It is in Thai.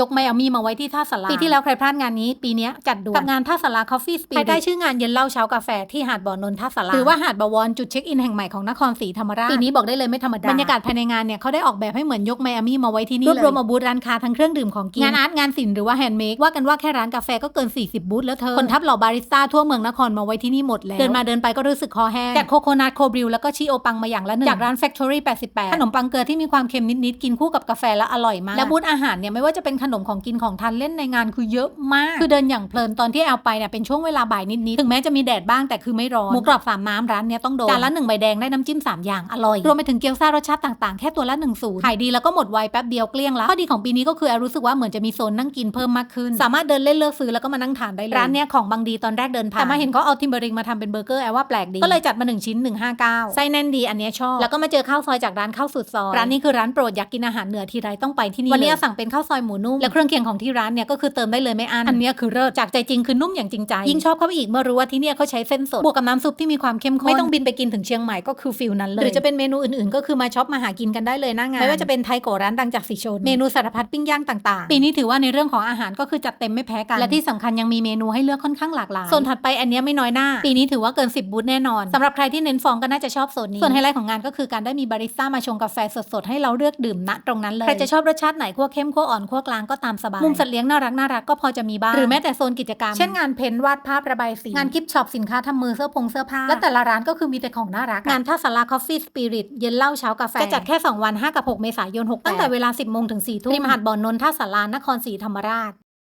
ยกไมอามี่มาไว้ที่ท่าสาราปีที่แล้วใครพลาดงานนี้ปีเนี้ยจัดด่วนกับงานท่าสารา Coffee Spirit ภายใต้ชื่องานเย็นเหล้าเช้ากาแฟที่หาดบ่อนนท์ท่าสาราหรือว่าหาดบวรจุดเช็คอินแห่งใหม่ของนครศรีธรรมราชปีนี้บอกได้เลยไม่ธรรมดาบรรยากาศภายในงานเนี่ยเขาได้ออกแบบให้เหมือนยกไมอามี่มาไว้ที่นี่รวบรวมมาบูธร้านค้าทั้งเครื่องดื่มของกินงานอาร์ตงานศิลป์หรือว่าแฮนด์เมดว่ากันว่าแค่ร้านกาแฟก็เกิน 40 บูธแล้วเธอคนทับเหล่าบาริสต้าทั่วเมืองนครมาไว้ที่นี่หมดแล้วเดินมาเดินไปก็รู้สึกคอแห้งแจกโคโคนัทโคบริวแล้วก็ชิโอปังมาอย่างละหนึ่งจากร้าน Factory 88ขนมปังเกลือที่มีความเค็มนิดๆกินคู่กับกาแฟแล้วอร่อยมากและบูธอาหารเนี่ยไม่ว่าจะเป็นขนมของกินของทานเล่นในงานคือเยอะมาก คือเดินอย่างเพลินตอนที่แอลไปเนี่ยเป็นช่วงเวลาบ่ายนิดๆถึงแม้จะมีแดดบ้างแต่คือไม่ร้อนหมูกรอบสามน้ำร้านเนี้ยต้องโดนจานละหนึ่งใบแดงได้น้ำจิ้มสามอย่างอร่อยรวมไปถึงเกี๊ยวซ่ารสชาติต่างๆแค่ตัวละหนึ่งสูตรขายดีแล้วก็หมดไวแป๊บเดียวเกลี้ยงละข้อดีของปีนี้ก็คือแอลรู้สึกว่าเหมือนจะมีโซนนั่งกินเพิ่มมากขึ้น สามารถเดินเล่นเลือกซื้อแล้วก็มานั่งทานได้เลยร้านเนี้ยของบางดีตอนแรกเดินผ่านแต่มาเห็นเขาเอาทิมเบอริงมาทำเป็นเบอร์เกอร์แอลว่าแปลกดีก็เลยจัดมาหนึ่งชิ้น159ไส้แน่นดีอันเนี้ยชอบแล้วก็มาเจอข้าวซอยจากร้านข้าวสุดซอยร้านนี้คือร้านโปรดอยากกินอาหารเหนือทีไรต้องไปที่นี่วันนี้สั่งเป็นข้าวซอยหมูนุ่มและเครื่องเคียงของที่ร้านเนี่ยก็คือเติมได้เลยไม่อั้นอันเนี้ยคือเลิศจากใจจริงคือนุ่มอย่างจริงใจยิ่งชอบเข้าไปอีกเมื่อรู้ว่าที่เนี่ยเขาใช้เส้นสดบวกกับน้ำซุปที่มีความเข้มข้นไม่ต้องบินไปกินถึงเชียงใหม่ก็คือฟิลนั้นเลยหรือจะเป็นเมนูอื่นๆ ก็คือมาช็อปมาหากินกันได้เลยหน้างานไม่ว่าจะเป็นไทยโกะร้านดังจากสีชนเมนูสารพัดปิ้งย่างต่างๆปีนี้ถือว่าในเรื่องของอาหารก็คือจัดเต็มไม่แพ้กันและที่สำคัญยังมีเมนูให้เลือกค่อนข้างหลากหลายโซนถัดไปอันเนี้ยไม่น้อยหน้า ปีนี้ถือว่าเกิน 10 บูธแน่นอนสำหรับใครที่เน้นฟองก็น่าจะชอบโซนนี้ส่วนไฮไลท์ของงานก็คือการได้มีบาริสต้ามาชงกาแฟสดๆให้เราเลือกดื่มณตรงนั้นเลยใครจะชอบรสชาติไหนขั้วเข้มขั้วอ่อนขั้วกลางก็ตามสบาย มุมสัตว์เลี้ยงน่ารักน่ารักก็พอจะมีบ้าง หรือแม้แต่โซนกิจกรรม เช่นงานเพ้นท์วาดภาพระบายสีงานกิฟต์ช็อปสินค้าทำมือเสื้อผงเสื้อผ้า และแต่ละร้านก็คือมีแต่ของน่ารัก งานท่าสารา Coffee Spirit เย็นเหล้าเช้ากาแฟจะจัดแค่ 2 วัน 5 กับ 6 เมษายน 6 ตั้งแต่เวลา 10โมงถึง4ทุ่มริมหาดบ่อนนนท์ท่าสารานครศรีธรรมราช